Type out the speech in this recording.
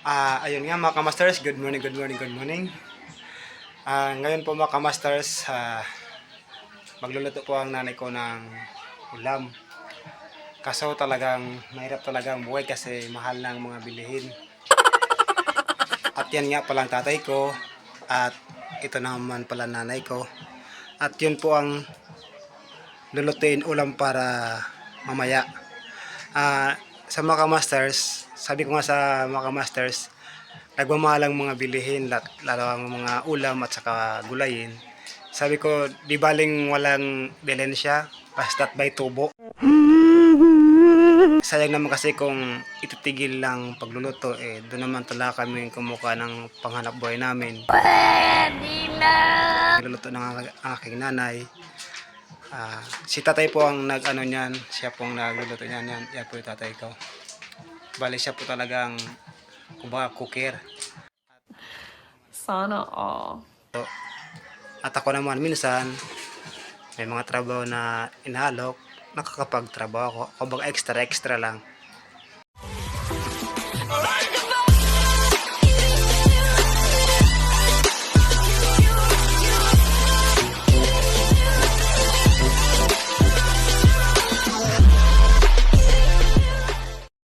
Ah, ayun nga mga kamasters, good morning, good morning, good morning. Ah, ngayon po mga kamasters, ah, magluluto po ang nanay ko ng ulam. Kaso talagang mahirap talaga ang buhay kasi mahal ng mga bilihin. At yan nga palang tatay ko at ito naman pala nanay ko. At yun po ang lulutuin ulam para mamaya. Ah, sa mga masters, sabi ko nga sa mga masters, nagmamahal ang mga bilihin, lalo ang mga ulam at saka gulayin. Sabi ko, di baling walang bilhin siya, basta't may tubo. Sayang naman kasi kung ititigil lang pagluluto, eh, doon naman talaga kami kumuha ng panghanap buhay namin. Niluluto ng aking nanay. Ah, si tatay po ang nag-ano niyan, siya po ang nagluluto niyan, yan, yan po yung tatay ko. Bali siya po talagang kumbaga cooker. Sana all. So, at ako naman minsan may mga trabaho na inalok, nakakapagtrabaho ako. Kumbaga extra extra lang.